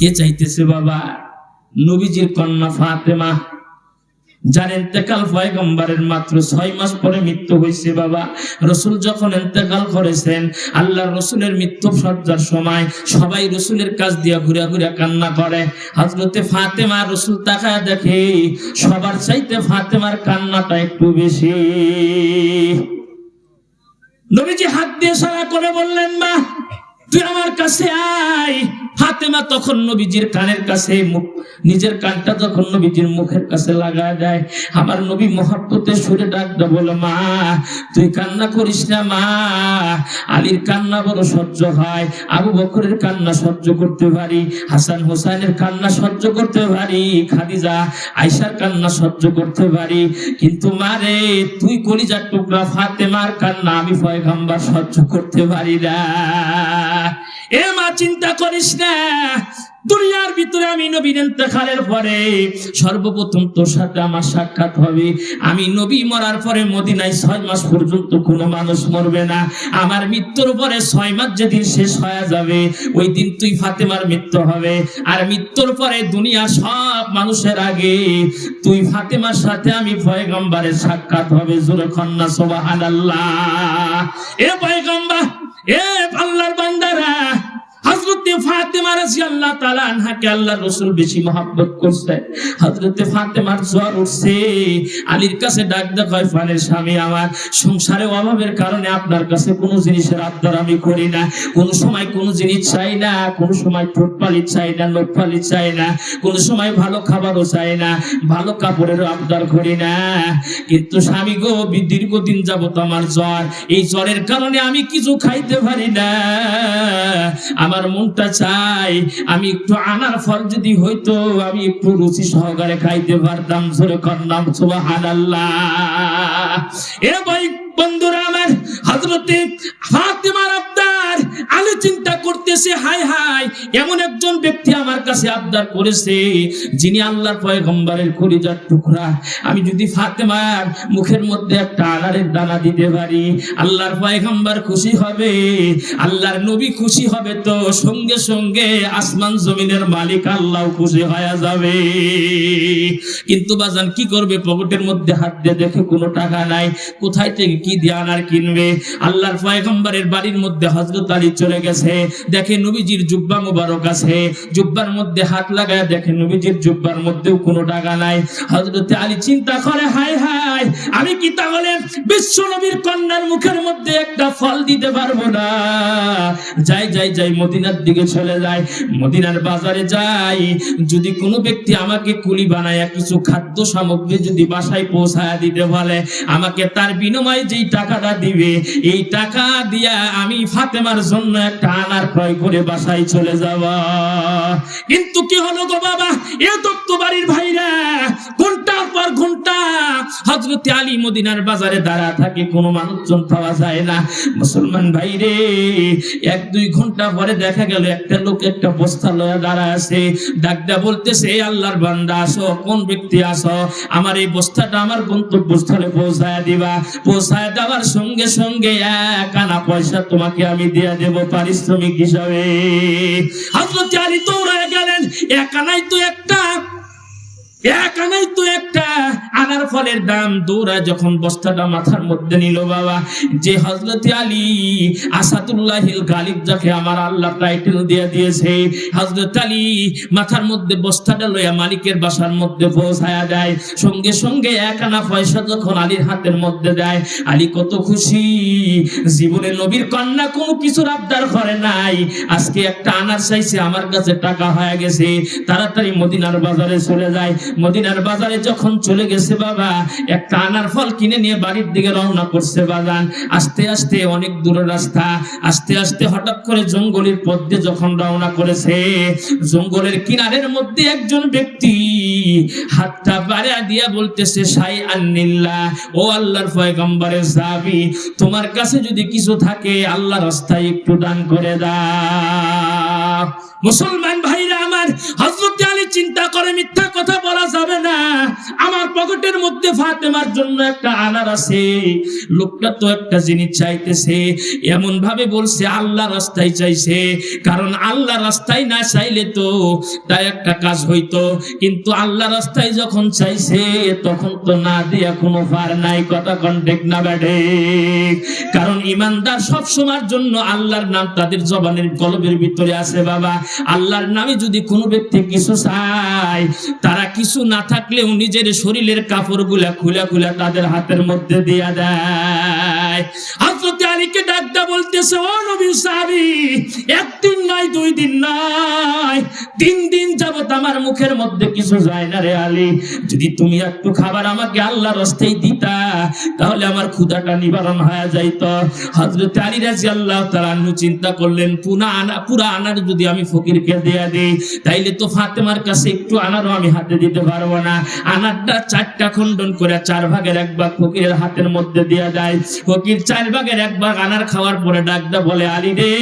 কে চাইতেছে বাবা নবীজির কন্যা ফাতেমা, যার এতেকাল পয়গম্বরের মাত্র ছয় মাস পরে মৃত্যু হয়েছে বাবা। রসুল যখন এতেকাল করেছেন আল্লাহ রসুলের মৃত্যু সজ্জার সময় সবাই রসুলের কাজ দিয়া ঘুরে ঘুরে কান্না করে। হজরতে ফাতেমা রসুল তাকায় দেখে, সবার চাইতে ফাতেমার কান্নাটা একটু বেশি। নবীজি হাত দিয়ে সারা করে বললেন, মা, তুই আমার কাছে আয়। ফাতেমা তখন নবীজির কানের কাছে মুখ, নিজের কানটা যখন নবীজির মুখের কাছে লাগা দেয় আমার নবী মহাব্বতে সুরে ডাকটা বলে, মা, তুই কান্না করিস না, মা। আলীর কান্না বড় সহ্য হয়, আবু বকরের কান্না সহ্য করতে পারি, হাসান হোসাইনের কান্না সহ্য করতে পারি, খাদিজা আয়সার কান্না সহ্য করতে পারি। কিন্তু মারে তুই কলিজার টুকরা ফাতেমার কান্না আমি পয়গাম্বার সহ্য করতে পারি না। মা চিন্তা করিস না। দুনিয়ার ভিতরে আমি নবীর ইন্তেকালের পরে সর্বপ্রথম তোর সাথে আমার সাক্ষাৎ হবে। আমি নবী মরার পরে মদিনায় ছয় মাস পর্যন্ত কোনো মানুষ মরবে না। আমার মৃত্যুর পরে ছয় মাস যেদিন শেষ হয়ে যাবে, ওই দিন তুই ফাতেমার মৃত্যু হবে। আর মৃত্যুর পরে দুনিয়ার সব মানুষের আগে তুই ফাতেমার সাথে আমি পয়গম্বরের সাক্ষাৎ হবে। জোরে খন্না সুবহানাল্লাহ। এ পয়গম্বর, এ আল্লাহর বান্দারা হযরতে ফাতেমা রাদিয়াল্লাহু তাআলা আনহাকে আল্লাহর রাসূল বেশি মহব্বত করছে। হযরতে ফাতেমার জ্বর উঠছে। আলীর কাছে ডাক ফানের স্বামী আমার, সংসারে অভাবের কারণে আপনার কাছে কোনো জিনিসের আবদার আমি করি না। কোন সময় কোনো জিনিস চাই না, কোন সময় চাই না চাই না, কোন সময় ভালো খাবারও চাই না, ভালো কাপড়েরও আবদার করি না। কিন্তু স্বামী গো দীর্ঘদিন যাবত আমার জ্বর। এই জ্বরের কারণে আমি কিছু খাইতে পারি না। আমার মনটা চাই, আমি একটু আনার ফল যদি হইতো, আমি একটু রুচি সহকারে খাইতে পারতাম। জোরে করলাম সুবহানাল্লাহ। এ ভাই বন্ধুরা আমার হযরতে ফাতেমার আবদার আলী চিন্তা করতেছে হাই হাই এমন একজন ব্যক্তি আমার কাছে আবদার করেছে, যিনি আল্লাহর পয়গম্বরের কলিজার টুকরা। আমি যদি ফাতেমার মুখের মধ্যে একটা আনারের দানা দিতে পারি, আল্লাহর পয়গম্বর খুশি হবে, আল্লাহর নবী খুশি হবে তো সঙ্গে সঙ্গে আসমান জমিনের মালিক আল্লাহ খুশি হয়ে যাবে। কিন্তু বাজান কি করবে? পকেটের মধ্যে হাত দিয়ে দেখে কোনো টাকা নাই, কোথায় থেকে কি দিয়ে আনার কিনবে? আল্লাহর পয়গম্বরের বাড়ির মধ্যে হযরত আলী চলে গেছে। দেখে নবীজির জুব্বা মুবারক আছে। জুব্বার মধ্যে হাত লাগায় দেখে নবীজির জুব্বার মধ্যেও কোনো টাকা নাই। হযরত আলী চিন্তা করে হাই হাই আমি কি তাহলে বিশ্ব নবীর কন্যার মুখের মধ্যে একটা ফল দিতে পারব না? যাই যাই যাই, মদিনার দিকে চলে যায়। মদিনার বাজারে যাই যদি কোনো ব্যক্তি আমাকে কুলি বানায়, কিছু খাদ্য সামগ্রী যদি বাসায় পৌঁছায় দিতে বলে, আমাকে তার বিনিময়ে যেই টাকাটা দিবে, এই টাকা দিয়া আমি ফাতেমার জন্য একটা আনার ক্রয় করে বাসায় চলে যাওয়া। কিন্তু কি হলো গো বাবা? এ তো বাড়ির ভাইরা ঘণ্টা হজরতে আলী মদিনার বাজারে দাঁড়া থাকে, কোনো মানুষজন পাওয়া যায় না। মুসলমান ভাই রে এক দুই ঘণ্টা পরে দেখা গেল একটা লোক একটা বস্তা লয়ে দাঁড়া আছে। ডাকদা বলতেছে আল্লাহর বান্দা, আসো, কোন ব্যক্তি আসো? আমার এই বস্তাটা আমার গন্তব্যস্থলে পৌঁছায় দিবা। পৌঁছায় দেওয়ার সঙ্গে সঙ্গে এক আনা পয়সা তোমাকে আমি দিয়ে দেব পারিশ্রমিক হিসাবে। হযরত আলী দৌড়ায় গেলেন, এক আনাই তো একটা এক আনাই তো একটা আনার ফলের দাম। দৌড়া যখন বস্তাটা মাথার মধ্যে নিল বাবা, যে হজরত আলী আসাদুল্লাহিল গালিব যাকে আমার আল্লাহ টাইটেল দিয়ে দিয়েছে হজরত আলী মাথার মধ্যে বস্তাটা লইয়া মালিকের বাসার মধ্যে পৌঁছায়া দেয় সঙ্গে সঙ্গে এক আনা পয়সা যখন আলীর হাতের মধ্যে দেয় আলী কত খুশি। জীবনে নবীর কন্যা কোনো কিছুর আবদার করে নাই। আজকে একটা আনার চাইছে, আমার কাছে টাকা হয়ে গেছে। তাড়াতাড়ি মদিনার বাজারে চলে যায়। মদিনার বাজারে যখন চলে গেছে বাবা, একটা আনার ফল কিনে নিয়ে বাড়ির দিকে রওনা করছে বাগান আস্তে আস্তে অনেক দূরের রাস্তা, আস্তে আস্তে হঠাৎ করে জঙ্গলের পথ যখন রওনা করেছে, জঙ্গলের কিনারের মধ্যে একজন ব্যক্তি হাতটা বাড়া দিয়া বলতেছে, সাই আন্নিল্লাহ ও আল্লাহর পয়গম্বরের সাহাবী, তোমার কাছে যদি কিছু থাকে আল্লাহ রাস্তায় একটু দান করে দাও। মুসলমান ভাইরা আমার, হযরত আলী চিন্তা করে, মিথ্যা কথা বলা যাবে না। আমার পকেটের মধ্যে ফাতেমার জন্য একটা আনার আছে। লোকটা তো একটা জিনিস চাইতেছে এমন ভাবে বলছে আল্লাহ রাস্তায় চাইছে। কারণ আল্লাহ রাস্তায় না চাইলে তো তার একটা কাজ হইতো। কিন্তু আল্লাহ রাস্তায় যখন চাইছে, তখন তো না দিয়ে কোনো পার নাই, কথা কন্টেক না ব্যাডে। কারণ ইমানদার সব সময়ের জন্য আল্লাহর নাম তাদের জবানের কলবের ভিতরে আছে বাবা, আল্লাহর নামে যদি কোনো ব্যক্তি কিছু চায়, তারা কিছু না থাকলেও নিজের শরীরের কাপড়গুলা খুলে খুলে তাদের হাতের মধ্যে দিয়া দেয়। হযরত আলীকে ডাকদা বলতেছে, ও নবী সাহাবী, একদিন দুই দিন তিন দিন আমার মুখের মধ্যে কিছু যায় না রে আলী। যদি তুমি একটু খাবার আমাকে আল্লাহ রাস্তায় দিতা, তাহলে আমার নিবারণ হয়ে যাইত। হযরত আলী রাদিয়াল্লাহু তাআলা আনহু চিন্তা করলেন, পুনা আনা, পুরা আনার যদি আমি ফকিরকে দেয়া দেই, তাইলে তো ফাতেমার কাছে একটু আনারও আমি হাতে দিতে পারব না। আনারটা চারটা খণ্ডন করে চার ভাগের এক ভাগ ফকিরের হাতের মধ্যে দেয়া যায়। ফকির চার ভাগের এক ভাগ আনার খাওয়ার পরে ডাকদা বলে, আলী রে,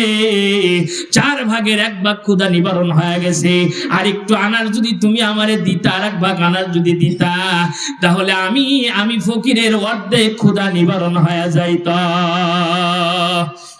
চার ভাগের এক ভাগ ক্ষুদা নিবারণ হয়ে গেছে। আর একটু আনার যদি তুমি আমারে দিতা, আর এক ভাগ আনার যদি দিতা, তাহলে আমি আমি ফকিরের অর্ধেক ক্ষুদা নিবারণ হয়ে যাইত।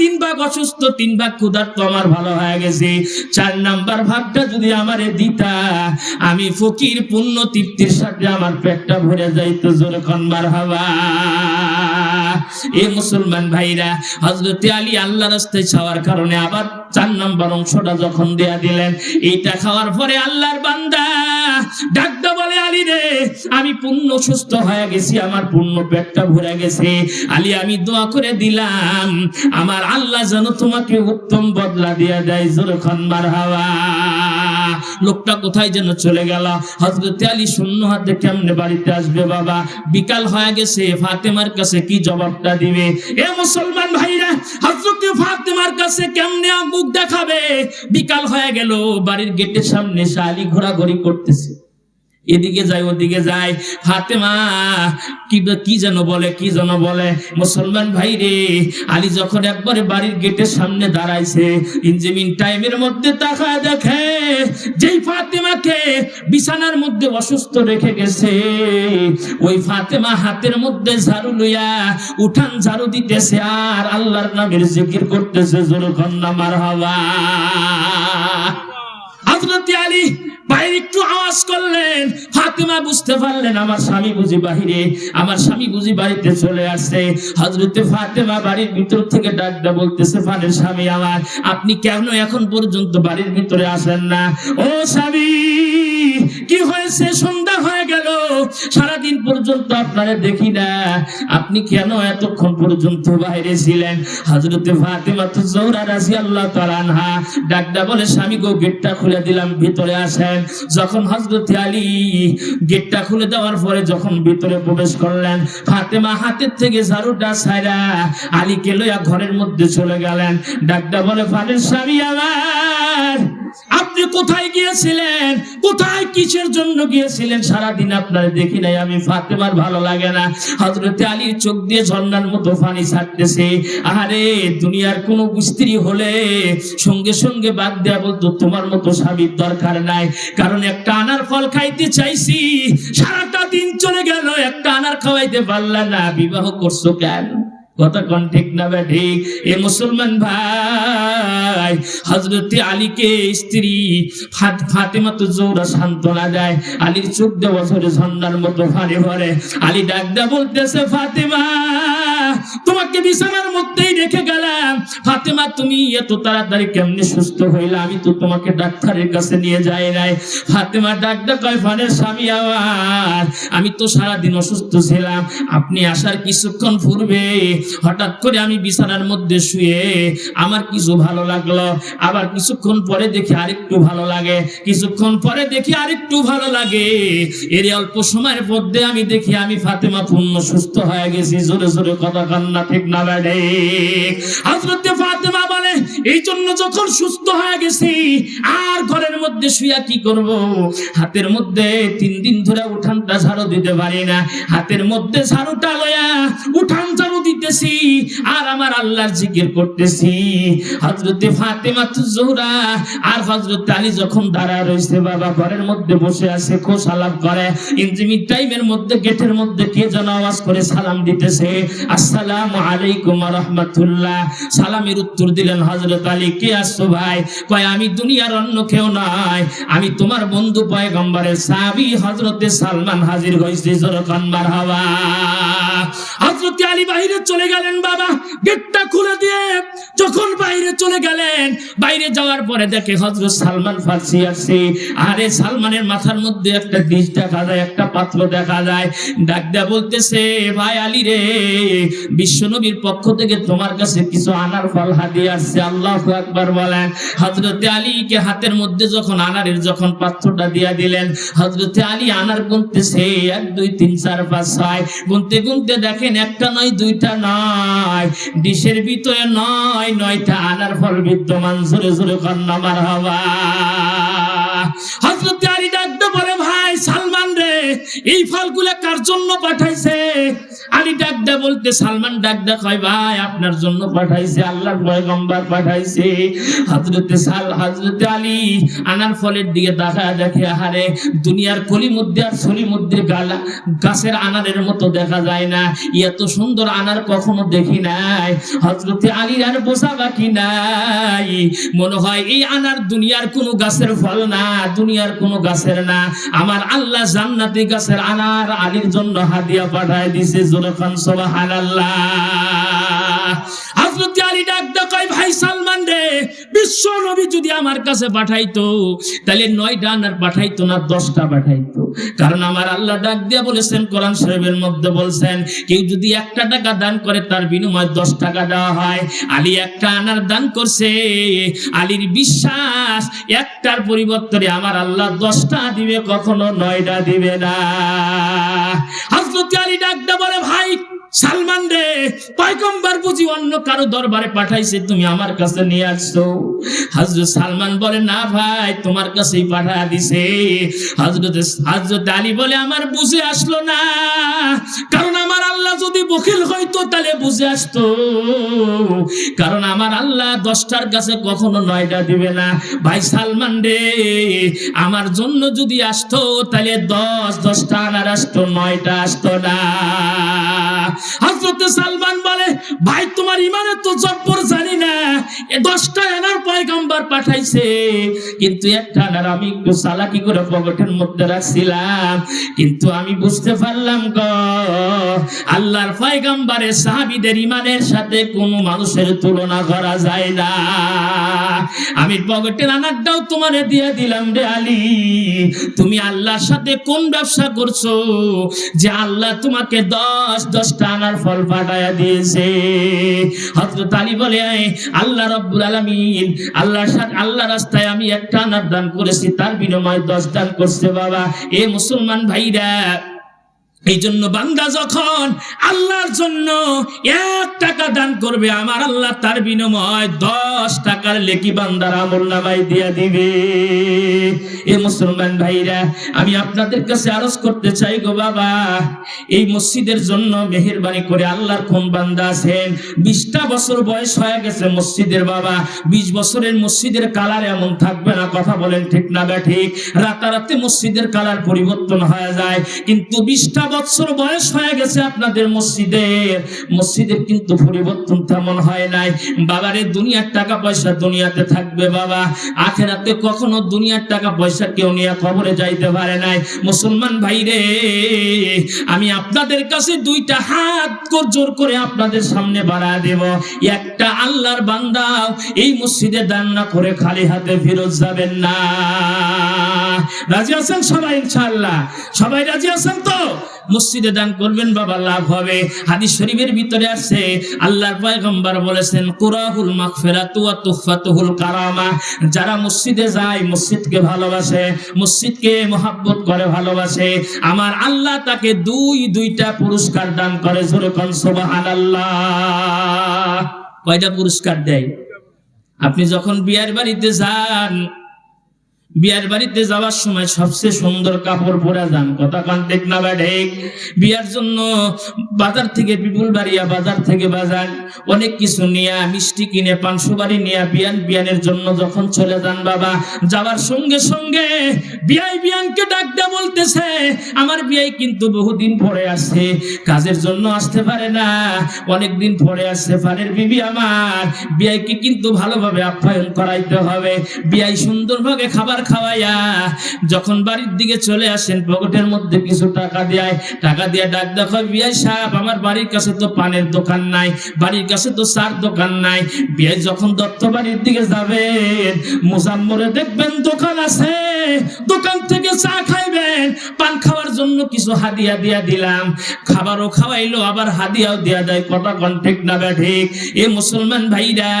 তিন ভাগ অসুস্থ, তিন ভাগ ক্ষুধার্ত, আমার ভালো হয়ে গেছে। চার নাম্বার ভাগটা যদি আমারে দিতা, আমি ফকির, পূর্ণ তৃপ্তির সাথে আমার পেটটা ভরে যাইতো জোরে কনবার হওয়া এ মুসলমান ভাইরা হজরতে আলী আল্লাহ রাস্তায় ছাওয়ার কারণে আবার চার নাম্বার অংশটা যখন দেয়া দিলেন, এইটা খাওয়ার পরে আল্লাহর বান্দা ডাকতে বলে, আলী রে, আমি পূর্ণ সুস্থ হয়ে গেছি, আমার পূর্ণ পেটটা ভরে গেছে। আলী, আমি দোয়া করে দিলাম, আমার আল্লাহ যেন তোমাকে উত্তম বদলা দিয়া দেয়, জোরখন মার হাওয়া লোকটা কোথায় যেন চলে গেল। হজরত আলী শূন্য হাতে কেমনে বাড়িতে আসবে বাবা? বিকাল হয়ে গেছে, ফাতেমার কাছে কি জবাবটা দিবে? এ মুসলমান ভাইরা হজরত ফাতেমার কাছে কেমনে মুখ দেখাবে? বিকাল হয়ে গেল, বাড়ির গেটের সামনে সে আলী ঘোরাঘুরি করতেছে। এদিকে যায়, ওদিকে যায়। ফাতেমা, কি কি যেন বলে, কি যেন বলে। মুসলমান ভাই রে, আলী যখন একবারে বাড়ির গেটের সামনে দাঁড়াইছে ইনজিমিন টাইমের মধ্যে তাকায় দেখে, যেই ফাতেমাকে বিছানার মধ্যে অসুস্থ রেখে গেছে, ওই ফাতেমা হাতের মধ্যে ঝাড়ু লইয়া উঠান ঝাড়ু দিতেছে, আর আল্লাহর নামের জিকির করতেছে জোর কন্যা মার হজরত আলী বাইরে একটু আওয়াজ করলেন, ফাতেমা বুঝতে পারলেন আমার স্বামী বুঝি বাহিরে, আমার স্বামী বুঝি বাড়িতে চলে আসছে। হজরতে ফাতেমা বাড়ির ভিতর থেকে ডাকটা বলতেছে, ফানের স্বামী আমার, আপনি কেন এখন পর্যন্ত বাড়ির ভিতরে আসেন না? ও স্বামী, কি হয়েছে সন্ধ্যা? সারাদিন পর্যন্ত আপনারা দেখি না। আপনি কেন এতক্ষণ পর্যন্ত বাইরে ছিলেন? হজরতে ফাতেমা তো জৌরা রাজি আল্লাহ তালানহা ডাকডা বলে, স্বামী গো, গেটটা খুলে দিলাম, ভিতরে আসেন। যখন হজরত আলী গেটটা খুলে দেওয়ার পরে যখন ভিতরে প্রবেশ করলেন, ফাতেমা হাতের থেকে ঝাড়ুটা ছাইরা আলীকে লইয়া ঘরের মধ্যে চলে গেলেন। ডাকডা বলে ফানের স্বামী আমার আপনি কোথায় গিয়েছিলেন? কোথায় কিসের জন্য গিয়েছিলেন? সারাদিন আপনার দেখি নাই, আমি ফাতেমার ভালো লাগে না। হজরতে আলীর চোখ দিয়ে ঝর্ণার মতো পানি ছাড়তেছে। আরে দুনিয়ার কোন স্ত্রী হলে সঙ্গে সঙ্গে বাদ দেয়া বলতো, তোমার মতো স্বামীর দরকার নাই। কারণ একটা আনার ফল খাইতে চাইছি, সারাটা দিন চলে গেল, একটা আনার খাওয়াইতে পারলা না। বিবাহ করছ কেন? কোন ঠিক না বে ঠিক? এ মুসলমান ভাই হজরত আলীকে স্ত্রী ফাত ফাতেমা তো জোরা সান্ত্বনা দেয়। আলীর চোখ দেওয়া বছরে ঝন্ডার মতো ফানে ভরে। আলী ডাকদা বলতেছে, ফাতেমা! তোমাকে বিছানার মধ্যেই রেখে গেলাম। ফাতেমা, তুমি এত তাড়াতাড়ি কেমনে সুস্থ হইলে? আমি তো তোমাকে ডাক্তারের কাছে নিয়ে যাই নাই। ফাতেমা ডাকদা কয়, ফানের স্বামী আমার, আমি তো সারাদিন অসুস্থ ছিলাম। আপনি আসার কিছুক্ষণ পূর্বে হঠাৎ করে আমি বিছানার মধ্যে শুয়ে আমার কিছু ভালো লাগল। আবার কিছুক্ষণ পরে দেখি আরেকটু ভালো লাগে। কিছুক্ষণ পরে দেখি আরেকটু ভালো লাগে। এর অল্প সময়ের মধ্যে আমি দেখি আমি ফাতেমা পূর্ণ সুস্থ হয়ে গেছি। জোরে জোরে কথা হাতের মধ্যে তিন দিন ধরে উঠানটা ঝাড়ু দিতে পারি না। হাতের মধ্যে ঝাড়ুটা লয়া উঠান ঝাড়ু দিতেছি, আর আমার আল্লাহর জিকির করতেছি। হজরতে ফাতেমা জোহরা, আর হজরত আলী যখন দাঁড়া রয়েছে বাবা ঘরের মধ্যে বসে আছে খোশ আলাপ করে। ইনজিমি টাইমের মধ্যে, গেটের মধ্যে কে যেন আওয়াজ করে সালাম দিতেছে, আসসালামু সালামের উত্তর দিলেন হজরত আলী, কে আসছো ভাই? কয়, আমি দুনিয়ার অন্য কেউ নয় আমি তোমার বন্ধু সাবি হজরতে সালমান হাজির হয়েছে হজরত আলী বাইরে চলে গেলেন, বাবা, গেটটা খুলে দিয়ে। যখন বাইরে চলে গেলেন, বাইরে যাওয়ার পরে দেখে হজরত সালমান ফার্সি আসছে আরে, সালমানের মাথার মধ্যে একটা ডিশ দেখা যায়, একটা পাত্র দেখা যায়। ডাক দেয়া বলতেছে, ভাই আলী রে বিশ্বনবীর পক্ষ থেকে তোমার কাছে কিছু আনার ফল হাদিয়ে আসছে। আল্লাহ আকবার বলেন হজরতে আলীকে হাতের মধ্যে যখন আনারের যখন পাত্রটা দিয়া দিলেন হজরতে আলী আনার গুনতেছে এক, দুই, তিন, চার, পাঁচ, ছয়, গুনতে গুনতে দেখেন একটা নয়, দুইটা নয়, ডিশের ভিতরে নয়, নয়টা আনার ফল বিদ্যমান, জোরে জোরে কন্যা মার হওয়া হজরত আলী ডাকতে বলে, ভাই সালমান রে, এই ফলগুলা কার জন্য পাঠাইছে? আলী ডাক দা বলতে, সালমান ডাকদা কয়, ভাই, আপনার জন্য পাঠাইছে, আল্লাহর পয়গম্বর পাঠাইছে। হযরতে সাল, হযরতে আলী আনার ফলের দিকে দেখা দেখে, আহারে, দুনিয়ার কলি মধ্যে আর সলি মধ্যে গালা, গাছের আনারের মতো দেখা যায় না। এত সুন্দর আনার কখনো দেখি নাই। হযরতে আলীর আর বোঝা বাকি নাই। মনে হয় এই আনার দুনিয়ার কোনো গাছের ফল না, দুনিয়ার কোনো গাছের না। আমার আল্লাহ জান্নাতি গাছের আনার আলীর জন্য হাদিয়া পাঠায় দিছে আলী বলেছেন একটা আলী একটা আনার দান করছে। আলীর বিশ্বাস একটার পরিবর্তনে আমার আল্লাহ দশটা দিবে, কখনো নয়টা দিবে না আলী ডাকটা বলে ভাই সালমান রে পয়গম্বর বুঝি অন্য কারও দরবারে পাঠাইছে, তুমি আমার কাছে নিয়ে আসছো। হযরত সালমান বলে, না ভাই, তোমার কাছেই পাঠা দিছে। হযরত হযরত আলী বলে, আমার বুঝে আসলো না। কারণ আমার আল্লাহ যদি বকিল হইতো, তাহলে বুঝে আসতো। কারণ আমার আল্লাহ দশটার কাছে কখনো নয়টা দিবে না। ভাই সালমান রে, আমার জন্য যদি আসতো, তাহলে দশ, দশটা আনার আসতো, নয়টা আসতো না। হজরতে সালমান বলে ভাই তোমার ইমানের তো জব্বর জানি দশটা আনার পয়গম্বর পাঠাইছে। কিন্তু একটা আমি একটু সালাকি করে পকেটের মধ্যে রাখছিলাম। কিন্তু আমি বুঝতে পারলাম গ, আল্লাহর সাহাবীদের ইমানের সাথে কোনো মানুষের তুলনা করা যায় না। আমি পকেটের আনারটাও তোমারে দিয়ে দিলাম রে আলী। তুমি আল্লাহর সাথে কোন ব্যবসা করছ? যে আল্লাহ তোমাকে দশ, দশটা আনার ফল পাঠায়া দিয়েছে। হযরত আলী বলে আল্লাহ রব্বুল আলামিন আল্লাহ আল্লাহ রাস্তায় আমি একটা আনার দান করেছি, তার বিনিময়ে দশ দান করছে বাবা। এ মুসলমান ভাইরা এই জন্য বান্দা যখন আল্লাহর জন্য এক টাকা দান করবে, আমার আল্লাহ তার বিনিময় দশ টাকার লেকি বান্দার আমল নামাই দিয়া দিবে। এ মুসলমান ভাইরা, আমি আপনাদের কাছে আরজ করতে চাই গো বাবা, এই মসজিদের জন্য মেহেরবানি করে আল্লাহর কোন বান্দা আছেন? বিশটা বছর বয়স হয়ে গেছে মসজিদের বাবা, বিশ বছরের মসজিদের কালার এমন থাকবে না, কথা বলেন ঠিক না বা ঠিক? রাতারাতি মসজিদের কালার পরিবর্তন হয়ে যায়, কিন্তু বিশটা বছর বয়স হয়ে গেছে আপনাদের মসজিদের মসজিদের কিন্তু পরিবর্তন তেমন হয় নাই। বাবারে, দুনিয়ার টাকা পয়সা দুনিয়াতে থাকবে বাবা। আখেরাতে কখনো দুনিয়ার টাকা পয়সা কেউ নিয়ে কবরে যাইতে পারে নাই। মুসলমান ভাই রে আমি আপনাদের কাছে দুইটা হাত জোর করে আপনাদের সামনে বাড়া দেব। একটা আল্লাহর বান্দাও এই মসজিদে দান না করে খালি হাতে ফেরত যাবেন না। রাজি আছেন সবাই ইনশাআল্লাহ? সবাই রাজি আছেন তো? মসজিদে দান করবেন, বাবা, লাভ হবে। হাদিস শরীফের ভিতরে আছে, আল্লাহর পয়গম্বর বলেছেন, কুরাহুল মাগফিরাতু ওয়া তুহফাতুহুল কারামা। যারা মসজিদে যায়, মসজিদকে ভালোবাসে, মসজিদকে মহাব্বত করে, ভালোবাসে। আমার আল্লাহ তাকে দুই, দুইটা পুরস্কার দান করে, জোরে কোন, সুবহানাল্লাহ। কয়টা পুরস্কার দেয়? আপনি যখন বিয়ের বাড়িতে যান বিয়ার বাড়িতে যাওয়ার সময় সবচেয়ে সুন্দর কাপড় পরে যান। কথা কান ঠিক না ঠিক? বিয়ার জন্য বাজার থেকে পিপুল বাড়িয়া বাজার থেকে বাজার, অনেক কিছু নিয়া, মিষ্টি কিনে পাঁচশো বাড়ি নিয়া, বিয়ান বিয়ানের জন্য যখন চলে যান বাবা, যাওয়ার সঙ্গে সঙ্গে বিয়াই বিয়ানকে ডাক দেয়া বলতেছে, আমার বিয়াই কিন্তু বহুদিন পরে আসছে, কাজের জন্য আসতে পারে না অনেক দিন পরে আসছে পারের বিবি আমার বিয়াইকে কিন্তু ভালোভাবে আপ্যায়ন করাইতে হবে। বিয়াই সুন্দরভাবে খাবার খাওয়াইয়া যখন বাড়ির দিকে চলে আসেন, পকেটের মধ্যে কিছু টাকা দেয়। টাকা দিয়ে ডাক, দেখো বিয়াই সাহেব, আমার বাড়ির কাছে তো পানের দোকান নাই, বাড়ির কাছে তো চার দোকান নাই। বিয়াই যখন দত্ত বাড়ির দিকে যাবেন, মুজাম্মরে দেখবেন দোকান আছে। দোকান থেকে চা খাইবেন। পান খাওয়ার জন্য কিছু হাদিয়া দিয়া দিলাম। খাবারও খাওয়াইলো, আবার হাদিয়াও দেয়া দেয়। কথা কন ঠিক না ঠিক? এ মুসলমান ভাইরা,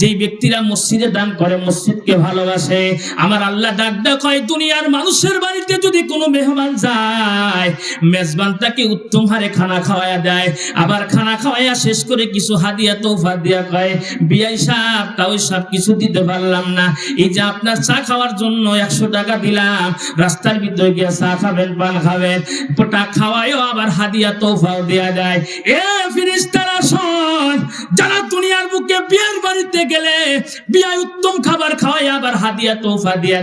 যেই ব্যক্তিরা মসজিদে দান করে, মসজিদকে ভালোবাসে, আমার আল্লাহ ডাক ডাক হয় দুনিয়ার মানুষের বাড়িতে যদি কোনো মেহমান যায় মেজবান তাকে উত্তম হারে খানা খাওয়ায়া দেয়, আবার খানা খাওয়াইয়া শেষ করে কিছু হাদিয়া তোফা দিয়া কয়, বিয়াই সাহেব তাও সব কিছু দিতে পারলাম না। এই যে আপনার চা খাওয়ার জন্য একশো টাকা দিলাম, রাস্তার ভিতরে গিয়ে চা খাবেন, পান খাবেন, পোটা খাওয়াইও আবার হাদিয়া তোফাও দেয়া যায় এ ফিরিস্তারা শোন যারা দুনিয়ার বুকে বিয়ের বাড়িতে গেলে বিয়ায় উত্তম খাবার খাওয়াই আবার হাদিয়া তোফা দিয়া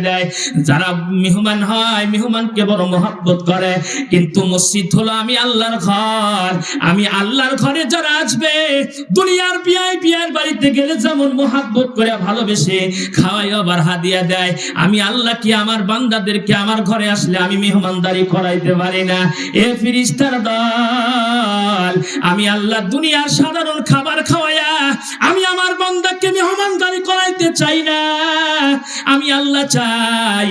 যারা মেহমান হয়, মেহমানকে বড় মহাব্বত করে। কিন্তু মসজিদ হলো আমি আল্লাহর ঘর। আমি আল্লাহর ঘরে যারা আসবে, দুনিয়ার বিয়ায় বাড়িতে গেলে যেমন মহাব্বত করে, ভালোবেসে খাওয়াই আবার হাদিয়া দেয়। আমি আল্লাহ কি আমার বান্দাদেরকে আমার ঘরে আসলে আমি মেহমানদারি করাইতে পারি না? এ ফিরিস্তার দল, আমি আল্লাহ দুনিয়ার সাধারণ খাবার খাওয়াইয়া আমি আমার বন্দাকে মেহমানদারি করাইতে চাই না। আমি আল্লাহ চাই,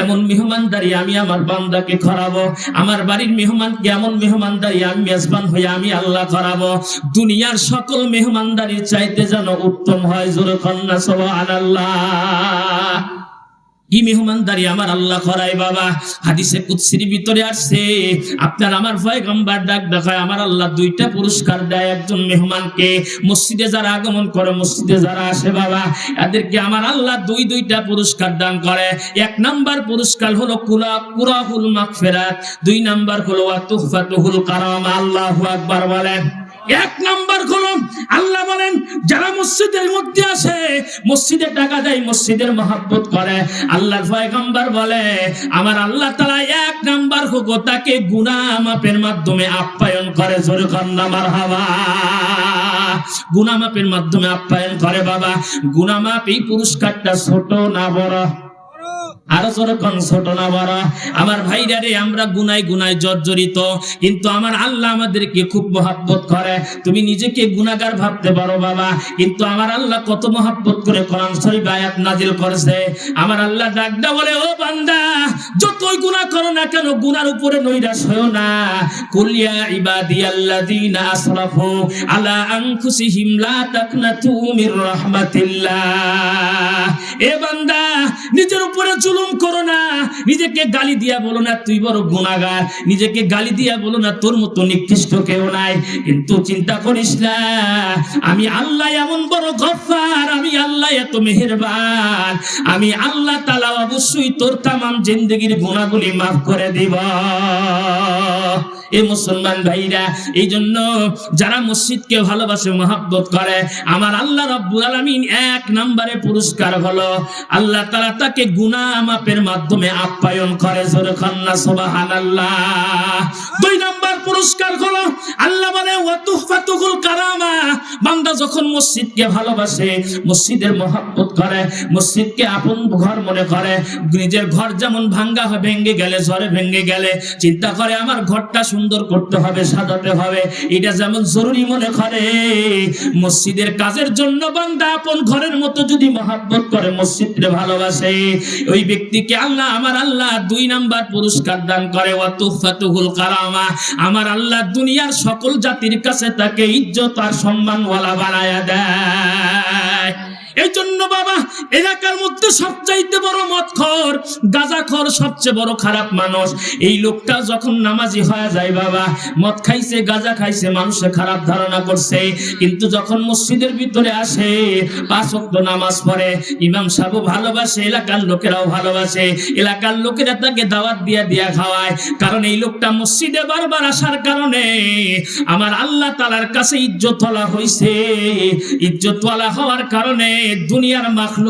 এমন মেহমানদারি আমি আমার বান্দাকে করাবো। আমার বাড়ির মেহমানকে এমন মেহমানদারি আমি মেজবান হয়ে আমি আল্লাহ করাবো। দুনিয়ার সকল মেহমানদারি চাইতে যেন উত্তম হয়, জোর কন্যা সব আল্লাহ কি মেহমানদারি আমার আল্লাহ করাই বাবা? হাদিসে ভিতরে আসছে, আপনার আমার পয়গম্বর ডাক দেখায়, আমার আল্লাহ দুইটা পুরস্কার দেয়, একজন মেহমানকে। মসজিদে যারা আগমন করে, মসজিদে যারা আসে বাবা, এদেরকে আমার আল্লাহ দুই দুইটা পুরস্কার দান করে। এক নাম্বার পুরস্কার হলো কুলা, কুরাহুল মাগফিরাত, দুই নাম্বার হলো ওয়া তুহফাতুহুল কারাম, আল্লাহু আকবার বলেন। এক নাম্বার কলম। আল্লাহ বলেন, যারা মসজিদের মধ্যে আসে, মসজিদে টাকা দেয়, মসজিদের মহাব্বত করে। আল্লাহর পয়গম্বর বলে, আমার আল্লাহ তাআলা এক নাম্বার তাকে গুনাহ মাপের মাধ্যমে আপ্যায়ন করে। জোরে কন্যা মারহাবা। গুনাহ মাপের মাধ্যমে আপ্যায়ন করে, বাবা। গুনাহ মাপ এই পুরস্কারটা ছোট না বড়? আরও যখন ছোট না বড়? আমার ভাইরা রে, আমরা গুনায় গুনায় জর্জরিত। কিন্তু আমার আল্লাহ আমাদেরকে খুব মহাব্বত করে। তুমি নিজেকে গুনাহগার ভাবতে পারো বাবা, কিন্তু আমার আল্লাহ কত মহাব্বত করে কোরআন শরীফ আয়াত নাজিল করেছে। আমার আল্লাহ ডাকদা বলে, ও বান্দা, যতই গুনাহ করো না কেন, গুনার উপরে নৈরাশ হয়ো না। কুলিয়া ইবাদিয়াল্লাযীনা আসরাফু আলা আনফুসিহিম লা তাকনাতু মির রাহমাতিল্লাহ। এ বান্দা, নিজের উপরে জুলুম করো না। নিজেকে গালি দিয়া বলো না, তুই বড় গুণাগার। নিজেকে গালি দিয়া বলো না, তোর মতো নিকৃষ্ট কেউ নাই। কিন্তু চিন্তা করিস না, আমি আল্লাহ এমন বড় গফার আমি আল্লাহ এত মেহেরবান। আমি আল্লাহ তালা অবশ্যই তোর তামাম জিন্দগির গুণাগুলি মাফ করে দিব। এ মুসলমান ভাইরা এই জন্য যারা মসজিদকে ভালোবাসে, মহাব্বত করে, আমার আল্লাহ রব্বুল আলামিন এক নম্বরে পুরস্কার হলো। আল্লাহ তাআলা তাকে গুনাহ মাপের মাধ্যমে আপ্যায়ন করে জোরে কন্যা সুবহানাল্লাহ। দুই নম্বর পুরস্কার হলো, আল্লাহ বলে কারামা। বান্দা যখন মসজিদকে ভালোবাসে, মসজিদের করে, মসজিদকে আপন ঘর মনে করে, নিজের ঘর যেমন ভাঙ্গা ভেঙে গেলে গেলে, চিন্তা করে, আমার ঘরটা সুন্দর করতে হবে, সাজাতে হবে। এটা যেমন জরুরি মনে করে। মসজিদের কাজের জন্য বান্দা আপন ঘরের মতো যদি মহাব্বত করে, মসজিদকে ভালোবাসে, ওই ব্যক্তিকে আল্লাহ, আমার আল্লাহ দুই নাম্বার পুরস্কার দান করে ওয়াতুফাতুহুল কারামা। আমার আল্লাহ দুনিয়ার সকল জাতির কাছে তাকে ইজ্জত আর সম্মানওয়ালা বানায়া দেয়। এই জন্য বাবা এলাকার মধ্যে সবচাইতে বড় মদখর, গাঁজাখর, সবচেয়ে বড় খারাপ মানুষ। এই লোকটা যখন নামাজি হয়ে যায়, বাবা, মদ খাইছে, গাঁজা খাইছে, মানুষে খারাপ ধারণা করছে। কিন্তু যখন মসজিদের ভিতরে আসে, পাঁচ নামাজ পড়ে, ইমাম সাহেব ভালোবাসে, এলাকার লোকেরাও ভালোবাসে। এলাকার লোকেরা তাকে দাওয়াত দিয়া দিয়া খাওয়ায়। কারণ এই লোকটা মসজিদে বারবার আসার কারণে আমার আল্লাহ তালার কাছে ইজ্জতওয়ালা হইছে। ইজ্জতওয়ালা হওয়ার কারণে দুনিয়ার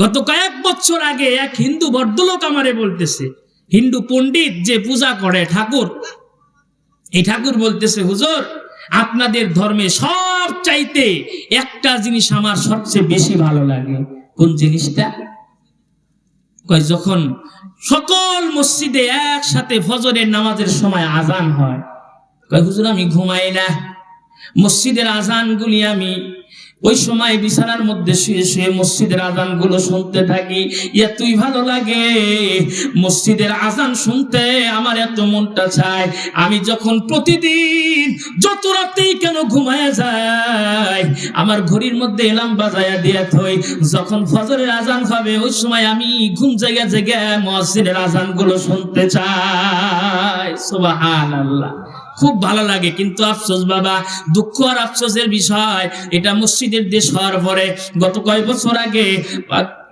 গত কয়েক বছর আগে এক হিন্দু ভদ্রলোক আমারে বলতেছে, হিন্দু পণ্ডিত যে পূজা করে ঠাকুর। এই ঠাকুর বলতেছে, হুজুর, আপনাদের ধর্মে সব চাইতে একটা জিনিস আমার সবচেয়ে বেশি ভালো লাগে। কোন জিনিসটা? কয়, যখন সকল মসজিদে একসাথে ফজরের নামাজের সময় আজান হয়, কয়, হুজুর, আমি ঘুমাই না। মসজিদের আজানগুলি আমি ওই সময় বিছানার মধ্যে শুয়ে শুয়ে মসজিদের আজানগুলো শুনতে থাকি এতই ভালো লাগে? মসজিদের আজান শুনতে আমার এত মনটা চায়। আমি যখন প্রতিদিন যত রাতেই কেন ঘুমায় যায় আমার ঘড়ির মধ্যে এলাম বাজায়া দিয়া থই। যখন ফজরের আজান হবে, ওই সময় আমি ঘুম জায়গা জায়গা মসজিদের আজানগুলো শুনতে চাই। সুবহানাল্লাহ। খুব ভালো লাগে। কিন্তু আফসোস বাবা, দুঃখ আর আফসোসের বিষয়, এটা মসজিদের দেশ হওয়ার পরে গত কয়েক বছর আগে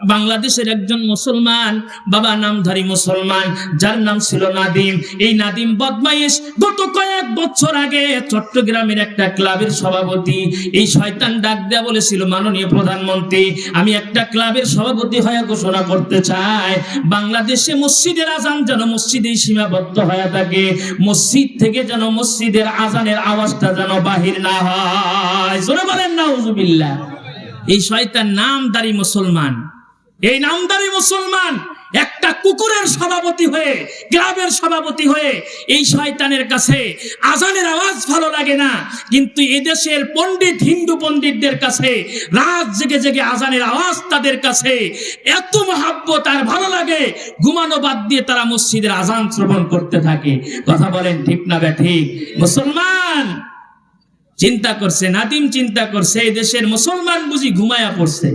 বাংলাদেশের একজন মুসলমান বাবা নামধারী মুসলমান, যার নাম ছিল নাদিম। এই নাদিম বদমাইশ গত কয়েক বছর আগে চট্টগ্রামের একটা ক্লাবের সভাপতি, এই শয়তান ডাক দেয়া বলেছিল, মাননীয় প্রধানমন্ত্রী, আমি একটা ক্লাবের সভাপতি হয়ে ঘোষণা করতে চাই। বাংলাদেশে মসজিদের আজান যেন মসজিদেই সীমাবদ্ধ হয়ে থাকে। মসজিদ থেকে যেন মসজিদের আজানের আওয়াজটা যেন বাহির না হয়। বলেন না এই শয়তান নামদারি মুসলমান। এই নামদারি মুসলমান একটা কুকুরের সভাপতি হয়ে, গ্রামের সভাপতি হয়ে এই শয়তানের কাছে আজানের আওয়াজ ভালো লাগে না। কিন্তু এদেশের পণ্ডিত, হিন্দু পণ্ডিতদের কাছে, রাত জেগে জেগে আজানের আওয়াজ তাদের কাছে এত মহাব্বত আর ভালো লাগে, ঘুমানো বাদ দিয়ে তারা মসজিদের আজান শ্রবণ করতে থাকে। কথা বলেন ঠিক না বে ঠিক? মুসলমান চিন্তা করছে নাদিম চিন্তা করছে, এই দেশের মুসলমান বুঝি ঘুমায়া পড়ছে।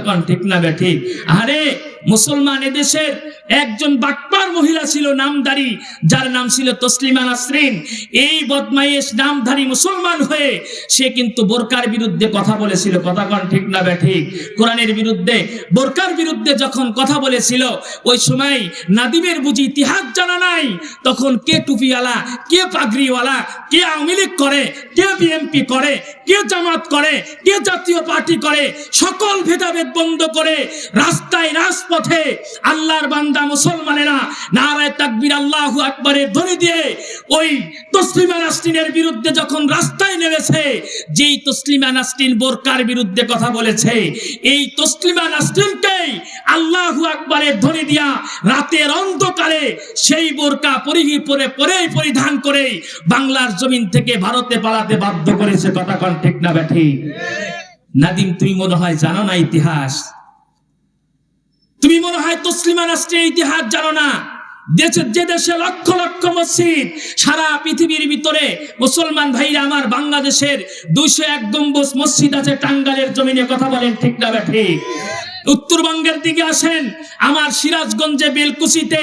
কন ঠিক না ঠিক? আরে মুসলমান এদেশের একজন বাটপার মহিলা ছিল, নামধারী, যার নাম ছিল তসলিমা নাসরিন। এই বদমাইশ নামধারী মুসলমান হয়ে সে কিন্তু বোরকার বিরুদ্ধে কথা বলেছিল। কথা কন ঠিক না বে ঠিক? কোরআনের বিরুদ্ধে। বোরকার বিরুদ্ধে যখন কথা বলেছিল, ওই সময় নাদিমের বুঝি ইতিহাস জানা নাই। তখন কে টুপিওয়ালা, কে পাগড়িওয়ালা, কে আওয়ামী লীগ করে, কে বিএনপি করে, কে জামাত করে, কে জাতীয় পার্টি করে, সকল ভেদাভেদ বন্ধ করে রাস্তায়, রাজপথে আল্লাহর বান্দা মুসলমানেরা নারায় তাকবীর আল্লাহু আকবরের ধ্বনি দিয়ে ওই তসলিমা নাসরিনের বিরুদ্ধে যখন রাস্তায় নেমেছে, যেই তসলিমা নাসরিন বোরকার বিরুদ্ধে কথা বলেছে, এই তসলিমা নাসরিনকেই আল্লাহু আকবরের ধ্বনি দিয়া রাতের অন্ধকারে সেই বোরকা পরিহি পরে পরেই পরিধান করে বাংলার জমিন থেকে ভারতে পালাতে বাধ্য করেছে। কথা ঠিক না ব্যাঠি? নাদিম, তুমি মনে হয় জানো না ইতিহাস? তুমি মনে হয় তসলিমা রাষ্ট্রের ইতিহাস জানো না? দেশের যে দেশে লক্ষ লক্ষ মসজিদ, সারা পৃথিবীর ভিতরে মুসলমান ভাইরা আমার বাংলাদেশের দুইশো এক গম্বুজ মসজিদ আছে, টাঙ্গালের জমিনে। কথা বলেন ঠিক না ঠিক উত্তরবঙ্গের দিকে আসেন, আমার সিরাজগঞ্জে বেলকুচিতে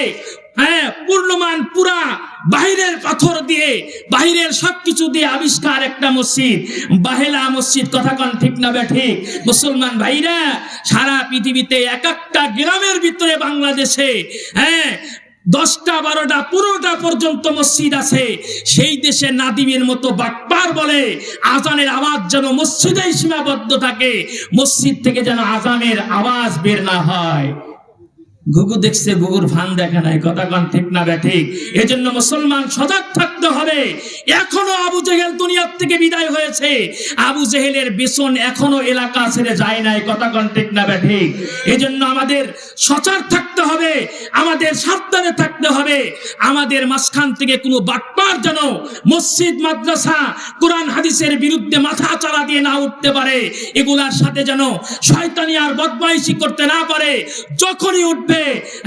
হ্যাঁ পূর্ণমান পুরা বাহিরের পাথর দিয়ে, বাহিরের সবকিছু দিয়ে আবিষ্কার একটা মসজিদ। বাহেলা মসজিদ, কথা ঠিক না ঠিক? মুসলমান ভাইরা, সারা পৃথিবীতে এক একটা গ্রামের ভিতরে বাংলাদেশে হ্যাঁ দশটা, বারোটা, পনেরোটা পর্যন্ত মসজিদ আছে। সেই দেশে নাদিমের মতো বাটপার বলে আজানের আওয়াজ যেন মসজিদেই সীমাবদ্ধ থাকে। মসজিদ থেকে যেন আজানের আওয়াজ বের না হয়। গুগু দেখছে গুগুর ফান দেখে নাই। কথা কন, ঠিক না ব্যাঠিক এজন্য মুসলমান সজাগ থাকতে হবে। এখনও আবু জেহেল দুনিয়ার থেকে বিদায় হয়েছে। আবু জেহেলের বেসন এখনও এলাকা ছেড়ে যায় নাই। কথা কন, ঠিক না ব্যাঠিক এজন্য আমাদের সচার থাকতে হবে। আমাদের সাবধানে থাকতে হবে। আমাদের মাঝখান থেকে কোনো বাটপার যেন মসজিদ, মাদ্রাসা, কোরআন, হাদিসের বিরুদ্ধে মাথা চালা দিয়ে না উঠতে পারে। এগুলার সাথে যেন শয়তানি আর বদমাইশি করতে না পারে। যখনই উঠবে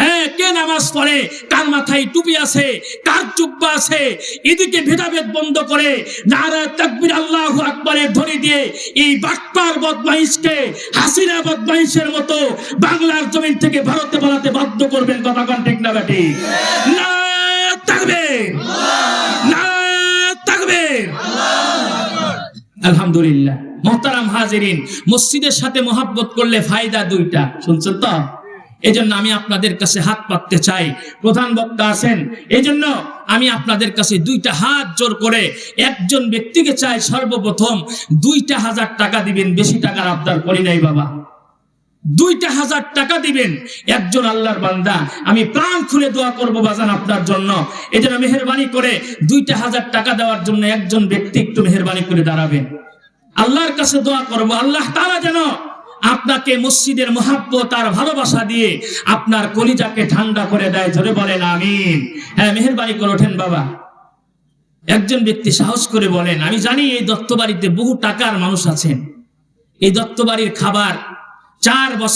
হ্যাঁ কে নামাজ পড়ে? কার মাথায় টুপি আছে? কার জুব্বা আছে? এদিকে ভেদাভেদ বন্ধ করে নারা তাকবির আল্লাহ আকবরের ধ্বনি দিয়ে এই বাটপার বদমাইশকে, হাসিনা বদমাইশের মতো বাংলার জমিন থেকে ভারতে পালাতে বাধ্য করবেন কথা কন ঠিক না থাকবে। থাকবে। আলহামদুলিল্লাহ। মোহতারাম হাজিরিন, মসজিদের সাথে মহাব্বত করলে ফায়দা দুইটা, শুনছেন তো? এজন্য আমি আপনাদের কাছে হাত পাততে চাই। প্রধান বক্তা আছেন। এজন্য আমি আপনাদের কাছে দুইটা হাত জোর করে একজন ব্যক্তিকে চাই সর্বপ্রথম, দুইটা হাজার টাকা দিবেন, বেশি টাকার আবদার করি নাই বাবা। দুইটা হাজার টাকা দিবেন, একজন আল্লাহর বান্দা। আমি প্রাণ খুলে দোয়া করব বাজান আপনার জন্য। এই জন্য মেহরবানি করে দুইটা হাজার টাকা দেওয়ার জন্য একজন ব্যক্তি একটু মেহরবানি করে দাঁড়াবেন। আল্লাহর কাছে দোয়া করব। আল্লাহ তারা যেন আপনাকে মসজিদের মহাব্বত আর ভালোবাসা দিয়ে আপনার কলিজাকে ঠান্ডা করে দেয় ধরে বলেন আমিন। হ্যাঁ মেহরবানি করে ওঠেন বাবা। একজন ব্যক্তি সাহস করে বলেন, আমি জানি এই দত্তবাড়িতে বহু টাকার মানুষ আছেন। এই দত্তবাড়ির খাবার চার বছর